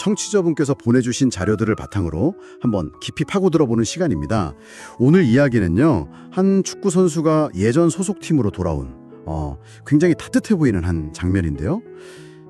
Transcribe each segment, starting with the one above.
청취자분께서 보내주신 자료들을 바탕으로 한번 깊이 파고들어보는 시간입니다. 오늘 이야기는요, 한 축구 선수가 예전 소속팀으로 돌아온 어, 굉장히 따뜻해 보이는 한 장면인데요.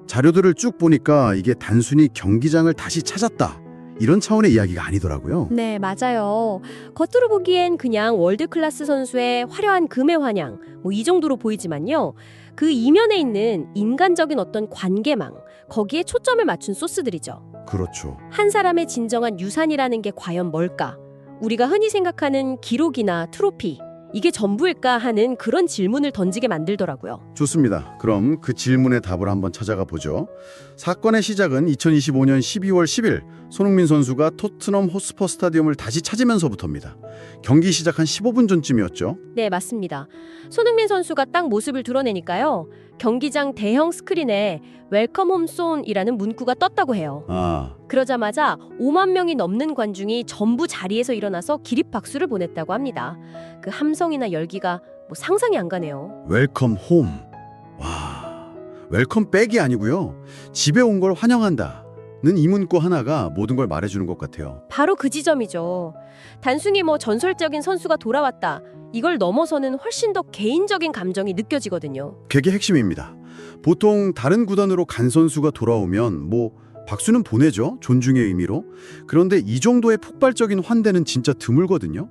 자료들을 쭉 보니까 이게 단순히 경기장을 다시 찾았다 이런 차원의 이야기가 아니더라고요. 네, 맞아요. 겉으로 보기엔 그냥 월드 클래스 선수의 화려한 금의 환영, 뭐 이 정도로 보이지만요. 그 이면에 있는 인간적인 어떤 관계망, 거기에 초점을 맞춘 소스들이죠. 그렇죠. 한 사람의 진정한 유산이라는 게 과연 뭘까? 우리가 흔히 생각하는 기록이나 트로피, 이게 전부일까 하는 그런 질문을 던지게 만들더라고요. 좋습니다. 그럼 그 질문의 답을 한번 찾아가 보죠. 사건의 시작은 2025년 12월 10일 손흥민 선수가 토트넘 호스퍼 스타디움을 다시 찾으면서부터입니다. 경기 시작 한 15분 전쯤이었죠. 네, 맞습니다. 손흥민 선수가 딱 모습을 드러내니까요. 경기장 대형 스크린에 웰컴 홈손이라는 문구가 떴다고 해요. 아, 그러자마자 5만 명이 넘는 관중이 전부 자리에서 일어나서 기립 박수를 보냈다고 합니다. 그 함성이나 열기가 뭐 상상이 안 가네요. 웰컴 홈. 와, 웰컴 백이 아니고요. 집에 온 걸 환영한다. 는이 문구 하나가 모든 걸 말해주는 것 같아요. 바로 그 지점이죠. 단순히 뭐 전설적인 선수가 돌아왔다. 이걸 넘어서는 훨씬 더 개인적인 감정이 느껴지거든요. 그게 핵심입니다. 보통 다른 구단으로 간 선수가 돌아오면 뭐 박수는 보내죠. 존중의 의미로. 그런데 이 정도의 폭발적인 환대는 진짜 드물거든요.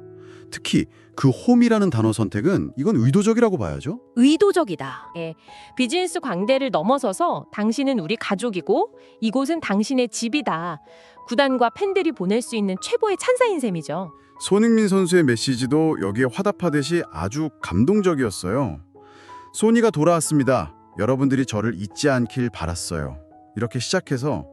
특히 그 홈이라는 단어 선택은 이건 의도적이라고 봐야죠. 의도적이다. 예. 비즈니스 광대를 넘어서서 당신은 우리 가족이고 이곳은 당신의 집이다. 구단과 팬들이 보낼 수 있는 최고의 찬사인 셈이죠. 손흥민 선수의 메시지도 여기에 화답하듯이 아주 감동적이었어요. 소니가 돌아왔습니다. 여러분들이 저를 잊지 않길 바랐어요. 이렇게 시작해서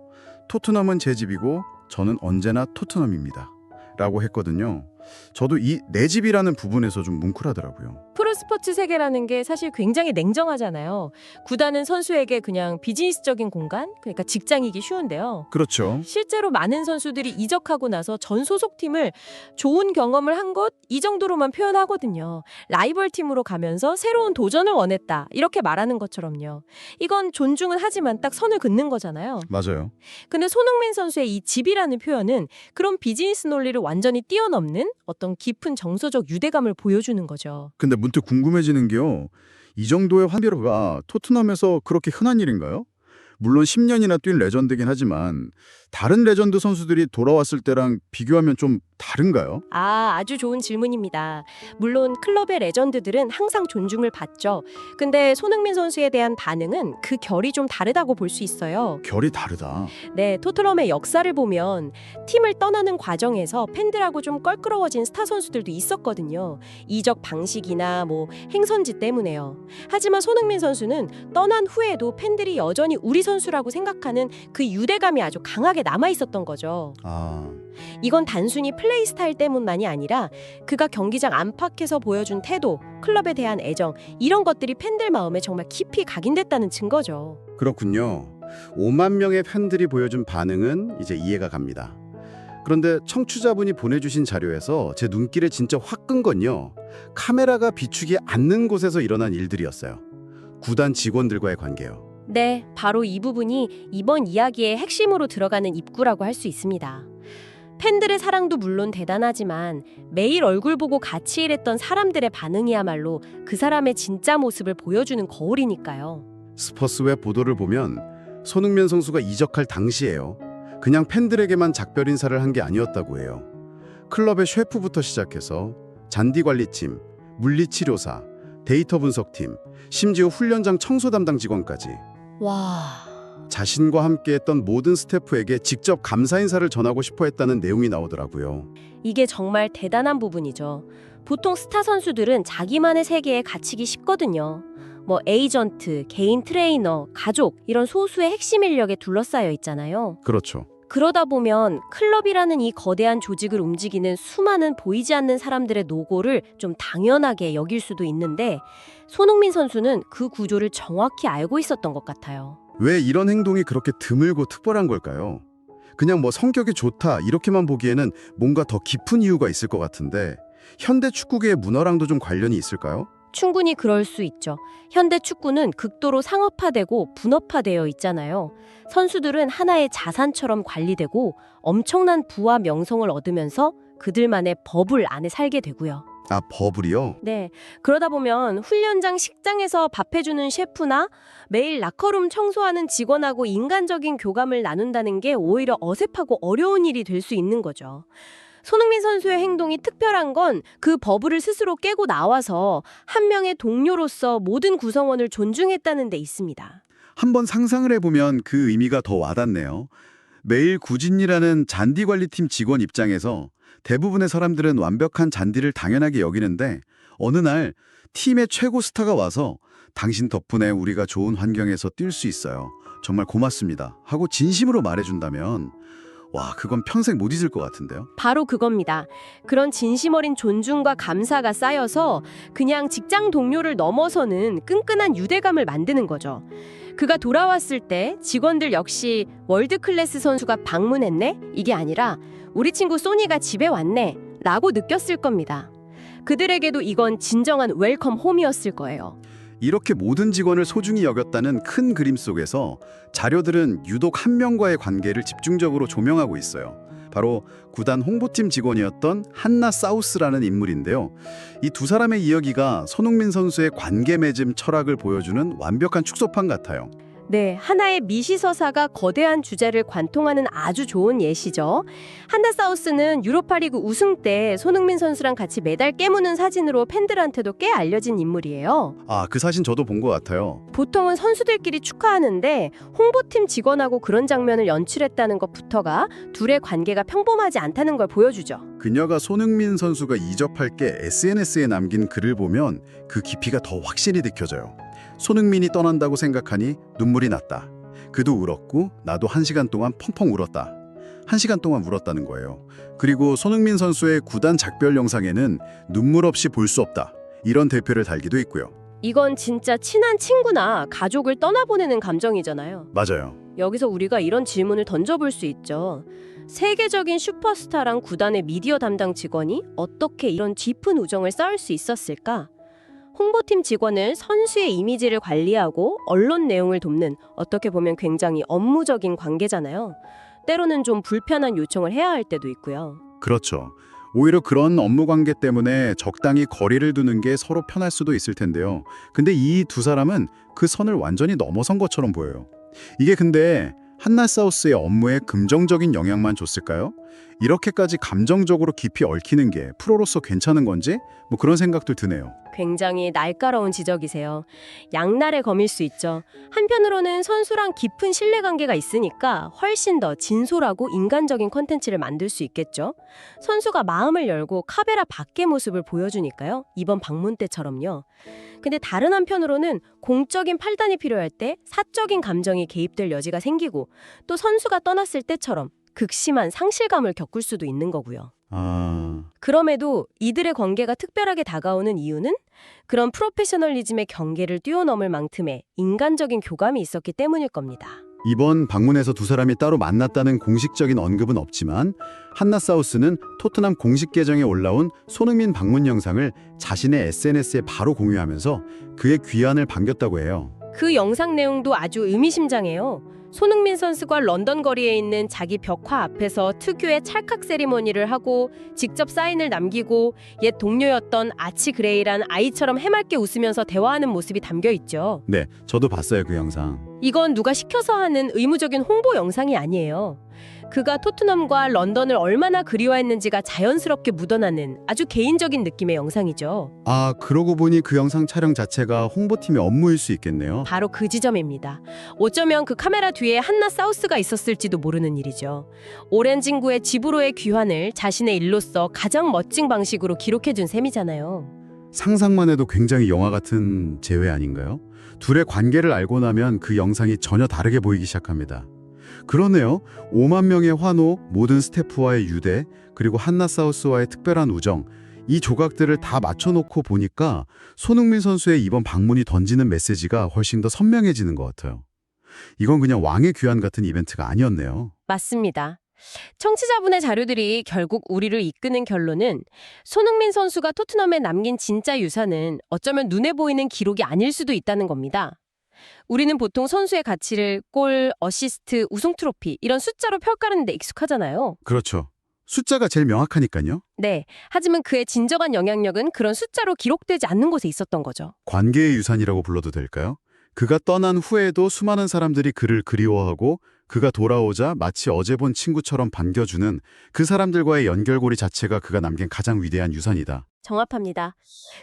토트넘은 제 집이고 저는 언제나 토트넘입니다. 라고 했거든요. 저도 이 내 집이라는 부분에서 좀 뭉클하더라고요. 프로스포츠 세계라는 게 사실 굉장히 냉정하잖아요. 구단은 선수에게 그냥 비즈니스적인 공간, 그러니까 직장이기 쉬운데요. 그렇죠. 실제로 많은 선수들이 이적하고 나서 전 소속팀을 좋은 경험을 한 것 이 정도로만 표현하거든요. 라이벌 팀으로 가면서 새로운 도전을 원했다. 이렇게 말하는 것처럼요. 이건 존중은 하지만 딱 선을 긋는 거잖아요. 맞아요. 근데 손흥민 선수의 이 집이라는 표현은 그런 비즈니스 논리를 완전히 뛰어넘는 어떤 깊은 정서적 유대감을 보여주는 거죠. 근데 문득 궁금해지는 게요. 이 정도의 환대가 토트넘에서 그렇게 흔한 일인가요? 물론 10년이나 뛴 레전드긴 하지만 다른 레전드 선수들이 돌아왔을 때랑 비교하면 좀 다른가요? 아, 아주 좋은 질문입니다. 물론 클럽의 레전드들은 항상 존중을 받죠. 근데 손흥민 선수에 대한 반응은 그 결이 좀 다르다고 볼 수 있어요. 결이 다르다. 네, 토트넘의 역사를 보면 팀을 떠나는 과정에서 팬들하고 좀 껄끄러워진 스타 선수들도 있었거든요. 이적 방식이나 뭐 행선지 때문에요. 하지만 손흥민 선수는 떠난 후에도 팬들이 여전히 우리 선수라고 생각하는 그 유대감이 아주 강하게 남아 있었던 거죠. 아, 이건 단순히 플레이 스타일 때문만이 아니라 그가 경기장 안팎에서 보여준 태도, 클럽에 대한 애정 이런 것들이 팬들 마음에 정말 깊이 각인됐다는 증거죠. 그렇군요. 5만 명의 팬들이 보여준 반응은 이제 이해가 갑니다. 그런데 청취자분이 보내주신 자료에서 제 눈길에 진짜 확 끈 건요. 카메라가 비추지 않는 곳에서 일어난 일들이었어요. 구단 직원들과의 관계요. 네, 바로 이 부분이 이번 이야기의 핵심으로 들어가는 입구라고 할 수 있습니다. 팬들의 사랑도 물론 대단하지만 매일 얼굴 보고 같이 일했던 사람들의 반응이야말로 그 사람의 진짜 모습을 보여주는 거울이니까요. 스퍼스의 보도를 보면 손흥민 선수가 이적할 당시에요. 그냥 팬들에게만 작별 인사를 한 게 아니었다고 해요. 클럽의 셰프부터 시작해서 잔디 관리팀, 물리치료사, 데이터 분석팀, 심지어 훈련장 청소 담당 직원까지 와, 자신과 함께했던 모든 스태프에게 직접 감사 인사를 전하고 싶어 했다는 내용이 나오더라고요. 이게 정말 대단한 부분이죠. 보통 스타 선수들은 자기만의 세계에 갇히기 쉽거든요. 뭐 에이전트, 개인 트레이너, 가족 이런 소수의 핵심 인력에 둘러싸여 있잖아요. 그렇죠. 그러다 보면 클럽이라는 이 거대한 조직을 움직이는 수많은 보이지 않는 사람들의 노고를 좀 당연하게 여길 수도 있는데 손흥민 선수는 그 구조를 정확히 알고 있었던 것 같아요. 왜 이런 행동이 그렇게 드물고 특별한 걸까요? 그냥 뭐 성격이 좋다 이렇게만 보기에는 뭔가 더 깊은 이유가 있을 것 같은데 현대 축구계의 문화랑도 좀 관련이 있을까요? 충분히 그럴 수 있죠. 현대 축구는 극도로 상업화되고 분업화되어 있잖아요. 선수들은 하나의 자산처럼 관리되고 엄청난 부와 명성을 얻으면서 그들만의 버블 안에 살게 되고요. 아, 버블이요? 네. 그러다 보면 훈련장 식장에서 밥해주는 셰프나 매일 라커룸 청소하는 직원하고 인간적인 교감을 나눈다는 게 오히려 어색하고 어려운 일이 될 수 있는 거죠. 손흥민 선수의 행동이 특별한 건 그 버블을 스스로 깨고 나와서 한 명의 동료로서 모든 구성원을 존중했다는 데 있습니다. 한번 상상을 해보면 그 의미가 더 와닿네요. 매일 구진이라는 잔디 관리팀 직원 입장에서 대부분의 사람들은 완벽한 잔디를 당연하게 여기는데 어느 날 팀의 최고 스타가 와서 당신 덕분에 우리가 좋은 환경에서 뛸 수 있어요. 정말 고맙습니다. 하고 진심으로 말해준다면 와 그건 평생 못 잊을 것 같은데요. 바로 그겁니다. 그런 진심 어린 존중과 감사가 쌓여서 그냥 직장 동료를 넘어서는 끈끈한 유대감을 만드는 거죠. 그가 돌아왔을 때 직원들 역시 월드 클래스 선수가 방문했네? 이게 아니라 우리 친구 소니가 집에 왔네? 라고 느꼈을 겁니다. 그들에게도 이건 진정한 웰컴 홈이었을 거예요. 이렇게 모든 직원을 소중히 여겼다는 큰 그림 속에서 자료들은 유독 한 명과의 관계를 집중적으로 조명하고 있어요. 바로 구단 홍보팀 직원이었던 한나 사우스라는 인물인데요. 이 두 사람의 이야기가 손흥민 선수의 관계 맺음 철학을 보여주는 완벽한 축소판 같아요. 네, 하나의 미시서사가 거대한 주제를 관통하는 아주 좋은 예시죠. 한다사우스는 유로파리그 우승 때 손흥민 선수랑 같이 메달 깨무는 사진으로 팬들한테도 꽤 알려진 인물이에요. 아, 그 사진 저도 본 것 같아요. 보통은 선수들끼리 축하하는데 홍보팀 직원하고 그런 장면을 연출했다는 것부터가 둘의 관계가 평범하지 않다는 걸 보여주죠. 그녀가 손흥민 선수가 이적할 게 SNS에 남긴 글을 보면 그 깊이가 더 확실히 느껴져요. 손흥민이 떠난다고 생각하니 눈물이 났다. 그도 울었고 나도 한 시간 동안 펑펑 울었다. 한 시간 동안 울었다는 거예요. 그리고 손흥민 선수의 구단 작별 영상에는 눈물 없이 볼 수 없다. 이런 대표를 달기도 있고요. 이건 진짜 친한 친구나 가족을 떠나보내는 감정이잖아요. 맞아요. 여기서 우리가 이런 질문을 던져볼 수 있죠. 세계적인 슈퍼스타랑 구단의 미디어 담당 직원이 어떻게 이런 깊은 우정을 쌓을 수 있었을까? 홍보팀 직원은 선수의 이미지를 관리하고 언론 내용을 돕는 어떻게 보면 굉장히 업무적인 관계잖아요. 때로는 좀 불편한 요청을 해야 할 때도 있고요. 그렇죠. 오히려 그런 업무 관계 때문에 적당히 거리를 두는 게 서로 편할 수도 있을 텐데요. 근데 이 두 사람은 그 선을 완전히 넘어선 것처럼 보여요. 이게 근데 한나사우스의 업무에 긍정적인 영향만 줬을까요? 이렇게까지 감정적으로 깊이 얽히는 게 프로로서 괜찮은 건지 뭐 그런 생각도 드네요. 굉장히 날카로운 지적이세요. 양날의 검일 수 있죠. 한편으로는 선수랑 깊은 신뢰 관계가 있으니까 훨씬 더 진솔하고 인간적인 콘텐츠를 만들 수 있겠죠. 선수가 마음을 열고 카메라 밖의 모습을 보여주니까요. 이번 방문 때처럼요. 근데 다른 한편으로는 공적인 판단이 필요할 때 사적인 감정이 개입될 여지가 생기고 또 선수가 떠났을 때처럼 극심한 상실감을 겪을 수도 있는 거고요. 아, 그럼에도 이들의 관계가 특별하게 다가오는 이유는 그런 프로페셔널리즘의 경계를 뛰어넘을 만큼의 인간적인 교감이 있었기 때문일 겁니다. 이번 방문에서 두 사람이 따로 만났다는 공식적인 언급은 없지만 한나 사우스는 토트넘 공식 계정에 올라온 손흥민 방문 영상을 자신의 SNS에 바로 공유하면서 그의 귀환을 반겼다고 해요. 그 영상 내용도 아주 의미심장해요. 손흥민 선수가 런던 거리에 있는 자기 벽화 앞에서 특유의 찰칵 세리머니를 하고 직접 사인을 남기고 옛 동료였던 아치 그레이란 아이처럼 해맑게 웃으면서 대화하는 모습이 담겨 있죠. 네, 저도 봤어요 그 영상. 이건 누가 시켜서 하는 의무적인 홍보 영상이 아니에요. 그가 토트넘과 런던을 얼마나 그리워했는지가 자연스럽게 묻어나는 아주 개인적인 느낌의 영상이죠. 아, 그러고 보니 그 영상 촬영 자체가 홍보팀의 업무일 수 있겠네요. 바로 그 지점입니다. 어쩌면 그 카메라 뒤에 한나 사우스가 있었을지도 모르는 일이죠. 오랜 친구의 집으로의 귀환을 자신의 일로서 가장 멋진 방식으로 기록해준 셈이잖아요. 상상만 해도 굉장히 영화 같은 재회 아닌가요? 둘의 관계를 알고 나면 그 영상이 전혀 다르게 보이기 시작합니다. 그러네요. 5만 명의 환호, 모든 스태프와의 유대, 그리고 한나 사우스와의 특별한 우정, 이 조각들을 다 맞춰놓고 보니까 손흥민 선수의 이번 방문이 던지는 메시지가 훨씬 더 선명해지는 것 같아요. 이건 그냥 왕의 귀환 같은 이벤트가 아니었네요. 맞습니다. 청취자분의 자료들이 결국 우리를 이끄는 결론은 손흥민 선수가 토트넘에 남긴 진짜 유산은 어쩌면 눈에 보이는 기록이 아닐 수도 있다는 겁니다. 우리는 보통 선수의 가치를 골, 어시스트, 우승 트로피 이런 숫자로 평가하는데 익숙하잖아요. 그렇죠. 숫자가 제일 명확하니까요. 네. 하지만 그의 진정한 영향력은 그런 숫자로 기록되지 않는 곳에 있었던 거죠. 관계의 유산이라고 불러도 될까요? 그가 떠난 후에도 수많은 사람들이 그를 그리워하고 그가 돌아오자 마치 어제 본 친구처럼 반겨주는 그 사람들과의 연결고리 자체가 그가 남긴 가장 위대한 유산이다. 정확합니다.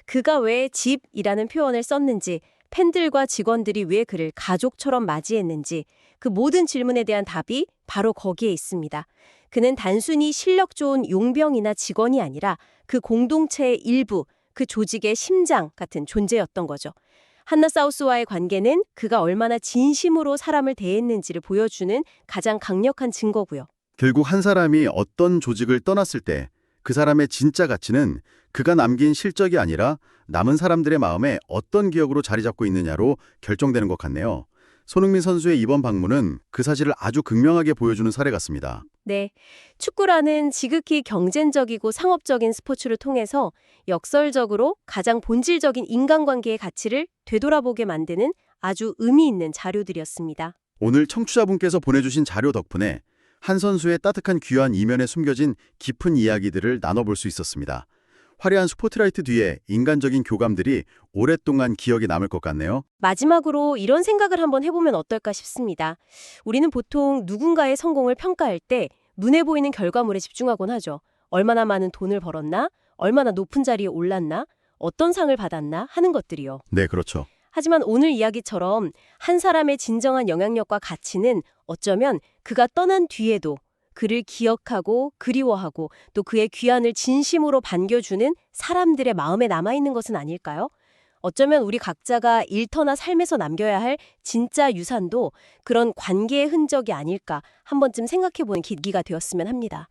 그가 왜 집이라는 표현을 썼는지, 팬들과 직원들이 왜 그를 가족처럼 맞이했는지, 그 모든 질문에 대한 답이 바로 거기에 있습니다. 그는 단순히 실력 좋은 용병이나 직원이 아니라 그 공동체의 일부, 그 조직의 심장 같은 존재였던 거죠. 한나 사우스와의 관계는 그가 얼마나 진심으로 사람을 대했는지를 보여주는 가장 강력한 증거고요. 결국 한 사람이 어떤 조직을 떠났을 때 그 사람의 진짜 가치는 그가 남긴 실적이 아니라 남은 사람들의 마음에 어떤 기억으로 자리 잡고 있느냐로 결정되는 것 같네요. 손흥민 선수의 이번 방문은 그 사실을 아주 극명하게 보여주는 사례 같습니다. 네. 축구라는 지극히 경쟁적이고 상업적인 스포츠를 통해서 역설적으로 가장 본질적인 인간관계의 가치를 되돌아보게 만드는 아주 의미 있는 자료들이었습니다. 오늘 청취자분께서 보내주신 자료 덕분에 한 선수의 따뜻한 귀한 이면에 숨겨진 깊은 이야기들을 나눠볼 수 있었습니다. 화려한 스포트라이트 뒤에 인간적인 교감들이 오랫동안 기억에 남을 것 같네요. 마지막으로 이런 생각을 한번 해보면 어떨까 싶습니다. 우리는 보통 누군가의 성공을 평가할 때 눈에 보이는 결과물에 집중하곤 하죠. 얼마나 많은 돈을 벌었나? 얼마나 높은 자리에 올랐나? 어떤 상을 받았나? 하는 것들이요. 네, 그렇죠. 하지만 오늘 이야기처럼 한 사람의 진정한 영향력과 가치는 어쩌면 그가 떠난 뒤에도 그를 기억하고 그리워하고 또 그의 귀환을 진심으로 반겨주는 사람들의 마음에 남아있는 것은 아닐까요? 어쩌면 우리 각자가 일터나 삶에서 남겨야 할 진짜 유산도 그런 관계의 흔적이 아닐까 한 번쯤 생각해보는 계기가 되었으면 합니다.